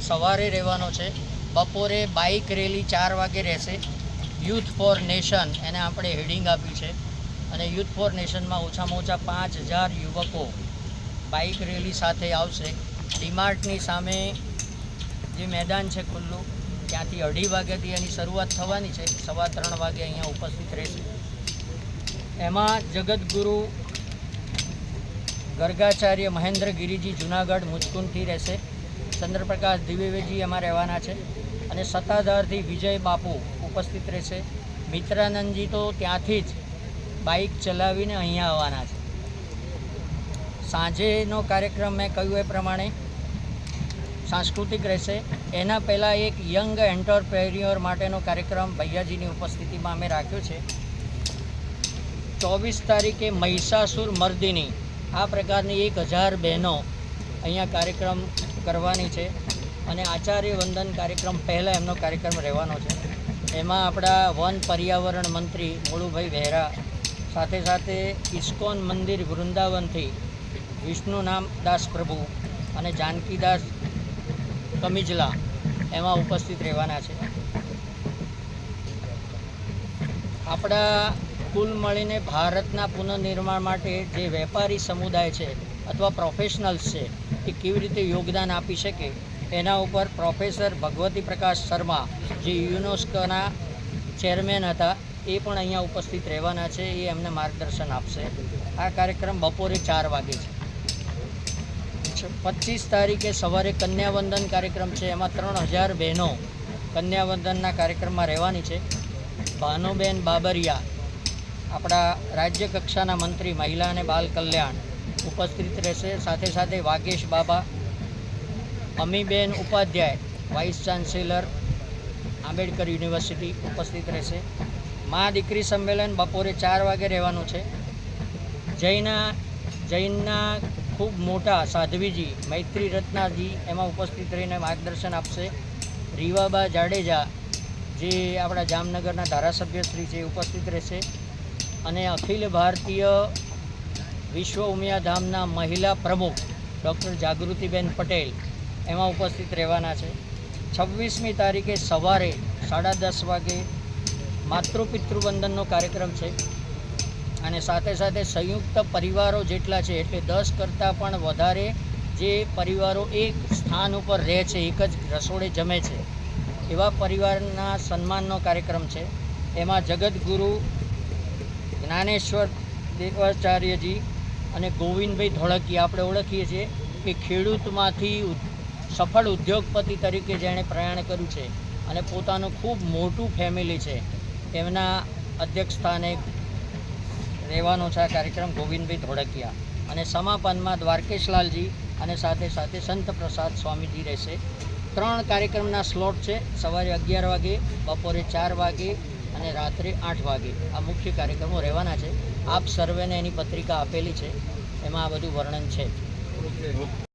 સવારે રહેવાનો છે. બપોરે બાઇક રેલી ચાર વાગે રહેશે. યુથ ફોર નેશન એને આપણે હેડિંગ આપ્યું છે. અને યુથ ફોર નેશનમાં ઓછામાં ઓછા પાંચ હજાર યુવકો બાઇક રેલી સાથે આવશે. ડીમાર્ટની સામે જે મેદાન છે ખુલ્લું ત્યાંથી અઢી વાગ્યાથી એની શરૂઆત થવાની છે. સવા ત્રણ વાગે અહીંયા ઉપસ્થિત રહેશે. એમાં જગદગુરુ ગર્ગાચાર્ય મહેન્દ્ર ગિરિજી જુનાગઢ મુચકુંદથી રહેશે. ચંદ્રપ્રકાશ દિવ્યજી એમાં રહેવાના છે. અને સત્તાધારથી વિજય બાપુ ઉપસ્થિત રહેશે. મિત્રાનંદજી તો ત્યાંથી જ બાઇક ચલાવીને અહીંયા આવવાના છે. સાંજેનો કાર્યક્રમ મેં કહ્યું એ પ્રમાણે સાંસ્કૃતિક રહેશે. એના પહેલાં એક યંગ એન્ટરપ્રેન્યોર માટેનો કાર્યક્રમ ભૈયાજીની ઉપસ્થિતિમાં અમે રાખ્યો છે. ચોવીસ તારીખે મહિષાસુર મર્દિની આ પ્રકારની એક હજાર બહેનો અહીંયા કાર્યક્રમ કરવાની છે અને આચાર્ય વંદન કાર્યક્રમ પહેલાં એમનો કાર્યક્રમ રહેવાનો છે. એમાં આપણા વન પર્યાવરણ મંત્રી મોળુભાઈ વહેરા, સાથે સાથે ઇસ્કોન મંદિર વૃંદાવનથી વિષ્ણુ નામ દાસ પ્રભુ અને જાનકીદાસ કમિજલા, એમાં ઉપસ્થિત રહેવાના છે. આપણા કુલ મળીને ભારતના પુનઃનિર્માણ માટે જે વેપારી સમુદાય છે અથવા પ્રોફેશનલ્સ છે, એ કેવી રીતે યોગદાન આપી શકે, એના ઉપર પ્રોફેસર ભગવતી પ્રકાશ શર્મા, જે યુનેસ્કોના ચેરમેન હતા, એ પણ અહીંયા ઉપસ્થિત રહેવાના છે, એ એમને માર્ગદર્શન આપશે. આ કાર્યક્રમ બપોરે ચાર વાગે છે. પચીસ તારીખે સવારે કન્યાવંદન કાર્યક્રમ છે. એમાં ત્રણ હજાર બહેનો કન્યાવંદનના કાર્યક્રમમાં રહેવાની છે. ભાનુબેન બાબરિયા, આપણા રાજ્ય કક્ષાના મંત્રી, મહિલા અને બાલ કલ્યાણ ઉપસ્થિત રહેશે. સાથે સાથે Vagesh Baba, Amiben Upadhyay, vice chancellor, Ambedkar university ઉપસ્થિત રહેશે. મા દીકરી સંમેલન બપોરે ચાર વાગે રહેવાનું છે. જૈના, જૈનના ખૂબ મોટા સાધ્વીજી મૈત્રી રત્નાજી એમાં ઉપસ્થિત રહીને માર્ગદર્શન આપશે. રીવાબા જાડેજા જે આપણા જામનગરના ધારાસભ્યશ્રી છે ઉપસ્થિત રહેશે. અને અખિલ ભારતીય વિશ્વ ઉમિયાધામના મહિલા પ્રમુખ ડૉક્ટર જાગૃતિબેન પટેલ એમાં ઉપસ્થિત રહેવાના છે. છવ્વીસમી તારીખે સવારે સાડા દસ વાગે માતૃપિતૃવંદનનો કાર્યક્રમ છે. અને સાથે સાથે સંયુક્ત પરિવારો જેટલા છે એટલે દસ કરતાં પણ વધારે જે પરિવારો એક સ્થાન ઉપર રહે છે, એક જ રસોડે જમે છે. એવા પરિવારના સન્માનનો કાર્યક્રમ છે. એમાં જગતગુરુ જ્ઞાનેશ્વર દેવાચાર્યજી અને ગોવિંદભાઈ ધોળકી આપણે ઓળખીએ છીએ કે ખેડૂતમાંથી સફળ ઉદ્યોગપતિ તરીકે જેણે પ્રયાણ કર્યું છે અને પોતાનું ખૂબ મોટું ફેમિલી છે. એમના અધ્યક્ષસ્થાને રહેવાનો છે આ કાર્યક્રમ ગોવિંદભાઈ ધોળકિયા. અને સમાપનમાં દ્વારકેશલાલજી અને સાથે સાથે સંત પ્રસાદ સ્વામીજી રહેશે. ત્રણ કાર્યક્રમના સ્લોટ છે. સવારે અગિયાર વાગે, બપોરે ચાર વાગે અને રાત્રે આઠ વાગે. આ મુખ્ય કાર્યક્રમો રહેવાના છે. આપ સર્વેને એની પત્રિકા આપેલી છે. એમાં આ બધું વર્ણન છે.